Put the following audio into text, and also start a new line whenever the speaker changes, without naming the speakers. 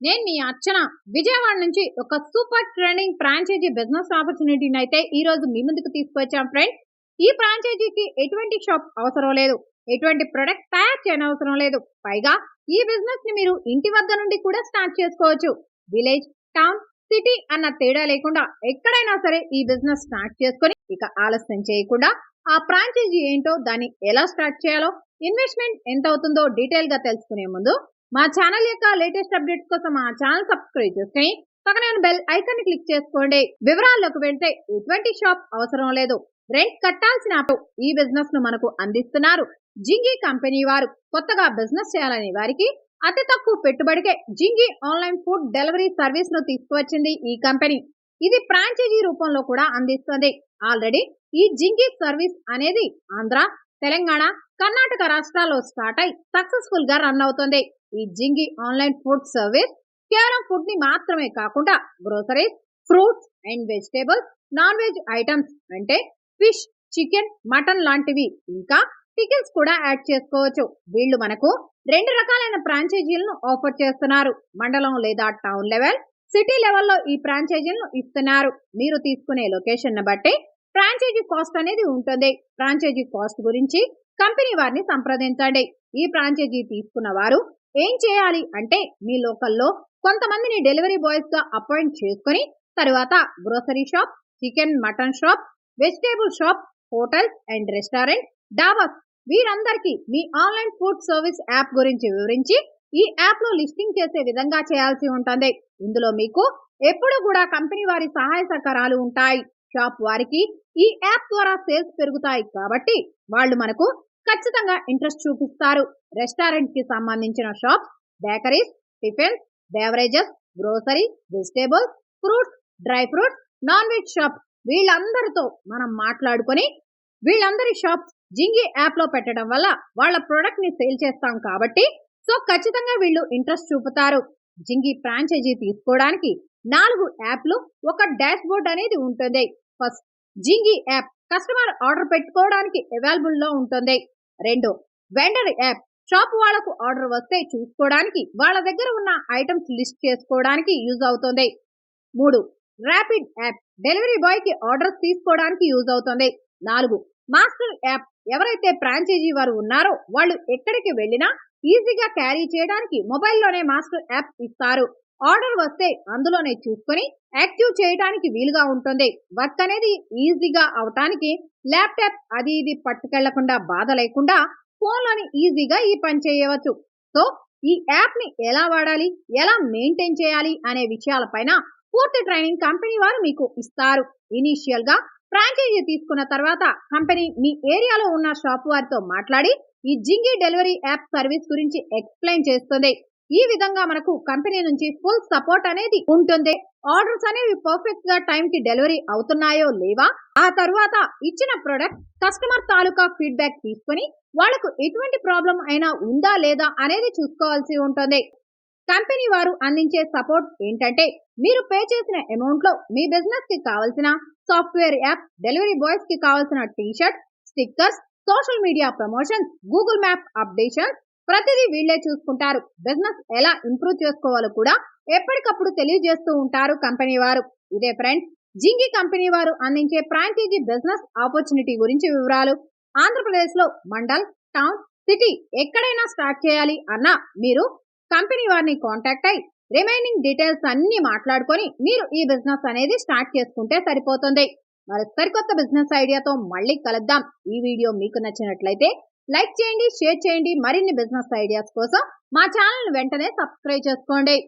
నేను మీ అర్చన. విజయవాడ నుంచి ఒక సూపర్ ట్రెండింగ్ ఫ్రాంచైజీ బిజినెస్ ఆపర్చునిటీని అయితే ఈ రోజు మీ ముందుకు తీసుకొచ్చాం ఫ్రెండ్ ఈ ఫ్రాంచైజీకి ఎటువంటి షాప్ అవసరం లేదు. ఎటువంటి ప్రొడక్ట్ తయారు చేయనవసరం లేదు. పైగా ఈ బిజినెస్ని మీరు ఇంటి వద్ద నుండి కూడా స్టార్ట్ చేసుకోవచ్చు. విలేజ్ టౌన్ సిటీ అన్న తేడా లేకుండా ఎక్కడైనా సరే ఈ బిజినెస్ స్టార్ట్ చేసుకొని ఇక ఆలస్యం చేయకుండా ఆ ఫ్రాంచైజీ ఏంటో దాన్ని ఎలా స్టార్ట్ చేయాలో ఇన్వెస్ట్మెంట్ ఎంత అవుతుందో డీటెయిల్గా తెలుసుకునే ముందు మా ఛానల్ యొక్క లేటెస్ట్ అప్డేట్స్ కోసం మా ఛానల్ సబ్స్క్రైబ్ చేసుకుని పక్కన బెల్ ఐకాన్ క్లిక్ చేసుకోండి. వివరాల్లోకి వెళ్తే ఎటువంటి షాప్ అవసరం లేదు. రెంట్ కట్టాల్సిన ఈ బిజినెస్ను మనకు అందిస్తున్నారు. జింగి కంపెనీ వారు కొత్తగా బిజినెస్ చేయాలనే వారికి అతి తక్కువ పెట్టుబడికే జింగి ఆన్లైన్ ఫుడ్ డెలివరీ సర్వీస్ను తీసుకువచ్చింది ఈ కంపెనీ. ఇది ఫ్రాంచైజీ రూపంలో కూడా అందిస్తుంది. ఆల్రెడీ ఈ జింగి సర్వీస్ అనేది ఆంధ్ర తెలంగాణ కర్ణాటక రాష్ట్రాల్లో స్టార్ట్ అయి సక్సెస్ఫుల్గా రన్ అవుతుంది. ఈ జింగి ఆన్లైన్ ఫుడ్ సర్వీస్ కేవలం ఫుడ్ని మాత్రమే కాకుండా groceries fruits and vegetables non veg items అంటే ఫిష్ చికెన్ మటన్ లాంటివి ఇంకా టికెట్స్ కూడా యాడ్ చేసుకోవచ్చు. వీళ్ళు మనకు రెండు రకాలైన ఫ్రాంచైజీలను ఆఫర్ చేస్తున్నారు. మండలం లేదా టౌన్ లెవెల్ సిటీ లెవెల్లో ఈ ఫ్రాంచైజీలను ఇస్తున్నారు. మీరు తీసుకునే లొకేషన్ బట్టి ఫ్రాంచైజీ కాస్ట్ అనేది ఉంటుంది. ఫ్రాంచైజీ కాస్ట్ గురించి కంపెనీ వారిని సంప్రదించండి. ఈ ఫ్రాంచైజీ తీసుకున్న వారు ఏం చేయాలి అంటే మీ లోకల్లో కొంతమందిని డెలివరీ బాయ్స్గా అపాయింట్ చేసుకుని తరువాత grocery shop chicken mutton shop vegetable shop hotels and restaurant dhabas వీరందరికీ మీ ఆన్లైన్ ఫుడ్ సర్వీస్ యాప్ గురించి వివరించి ఈ యాప్లో లిస్టింగ్ చేసే విధంగా చేయాల్సి ఉంటుంది. ఇందులో మీకు ఎప్పుడు కూడా కంపెనీ వారి సహాయ సహకారాలు ఉంటాయి. షాప్ వారికి ఈ యాప్ ద్వారా సేల్స్ పెరుగుతాయి కాబట్టి వాళ్ళు మనకు ఖచ్చితంగా ఇంట్రెస్ట్ చూపిస్తారు. రెస్టారెంట్కి సంబంధించిన shop bakeries tiffins beverages grocery vegetables fruits dry fruits non veg shop వీళ్ళందరితో మనం మాట్లాడుకొని వీళ్ళందరి షాప్స్ జింగి యాప్లో పెట్టడం వల్ల వాళ్ళ ప్రోడక్ట్ని సేల్ చేస్తాం కాబట్టి సో ఖచ్చితంగా వీళ్ళు ఇంట్రెస్ట్ చూపుతారు. జింగి ఫ్రాంచైజీ తీసుకోవడానికి నాలుగు యాప్లు ఒక డాష్ బోర్డ్ అనేది ఉంటుంది. First Jingi app customer order పెట్టుకోవడానికి అవైలబుల్లో ఉంటుంది. రెండు వెండర్ యాప్ షాప్ వాళ్ళకు ఆర్డర్ వస్తే చూసుకోవడానికి వాళ్ళ దగ్గర ఉన్న ఐటమ్స్ లిస్ట్ చేసుకోవడానికి యూజ్ అవుతుంది. మూడు ర్యాపిడ్ యాప్ డెలివరీ బాయ్కి ఆర్డర్స్ తీసుకోవడానికి యూజ్ అవుతుంది. నాలుగు మాస్టర్ యాప్ ఎవరైతే ఫ్రాంచైజీ వారు ఉన్నారో వాళ్ళు ఎక్కడికి వెళ్ళినా ఈజీగా క్యారీ చేయడానికి మొబైల్లోనే మాస్టర్ యాప్ ఇస్తారు. ఆర్డర్ వస్తే అందులోనే చూసుకొని యాక్టివ్ చేయడానికి వీలుగా ఉంటుంది. వర్క్ అనేది ఈజీగా అవటానికి ల్యాప్టాప్ అది ఇది పట్టుకెళ్ళకుండా బాధ లేకుండా ఫోన్లోని ఈజీగా ఈ పని చేయవచ్చు. సో ఈ యాప్ని ఎలా వాడాలి? ఎలా మెయింటైన్ చేయాలి? అనే విషయాలపైన పూర్తి ట్రైనింగ్ కంపెనీ వారు మీకు ఇస్తారు. ఇనీషియల్గా ఫ్రాంచైజీ తీసుకున్న తర్వాత కంపెనీ మీ ఏరియాలో ఉన్న షాప్ వారితో మాట్లాడి ఈ జింగి డెలివరీ యాప్ సర్వీస్ గురించి ఎక్స్ప్లెయిన్ చేస్తుంది. ఈ విధంగా మనకు కంపెనీ నుంచి ఫుల్ సపోర్ట్ అనేది ఉంటుంది. ఆర్డర్స్ అనేవి పర్ఫెక్ట్గా టైం కి డెలివరీ అవుతున్నాయో లేవా? ఆ తర్వాత ఇచ్చిన ప్రొడక్ట్ కస్టమర్ తాలూకా ఫీడ్బ్యాక్ తీసుకుని వాళ్ళకు ఎటువంటి ప్రాబ్లం అయినా ఉందా లేదా అనేది చూసుకోవాల్సి ఉంటుంది. కంపెనీ వారు అందించే సపోర్ట్ ఏంటంటే మీరు పే చేసిన అమౌంట్లో మీ బిజినెస్కి కావాల్సిన సాఫ్ట్వేర్ యాప్ డెలివరీ బాయ్స్కి కావాల్సిన T-shirt stickers social media promotions Google map updations ప్రతిదీ వీళ్ళే చూసుకుంటారు. బిజినెస్ ఎలా ఇంప్రూవ్ చేసుకోవాలో కూడా ఎప్పటికప్పుడు తెలియజేస్తూ ఉంటారు కంపెనీ వారు. ఇదే ఫ్రెండ్స్ జింగి కంపెనీ వారు అందించే ఫ్రాంచైజీ బిజినెస్ ఆపర్చునిటీ గురించి వివరాలు. ఆంధ్రప్రదేశ్లో మండల్ టౌన్ సిటీ ఎక్కడైనా స్టార్ట్ చేయాలి అన్నా మీరు కంపెనీ వారిని కాంటాక్ట్ అయి రిమైనింగ్ డీటెయిల్స్ అన్ని మాట్లాడుకొని మీరు ఈ బిజినెస్ అనేది స్టార్ట్ చేసుకుంటే సరిపోతుంది. మరి సరికొత్త బిజినెస్ ఐడియాతో మళ్ళీ కలుద్దాం. ఈ వీడియో మీకు నచ్చినట్లయితే లైక్ చేయండి షేర్ చేయండి. మరిన్ని బిజినెస్ ఐడియాస్ కోసం మా ఛానల్ వెంటనే సబ్స్క్రైబ్ చేసుకోండి.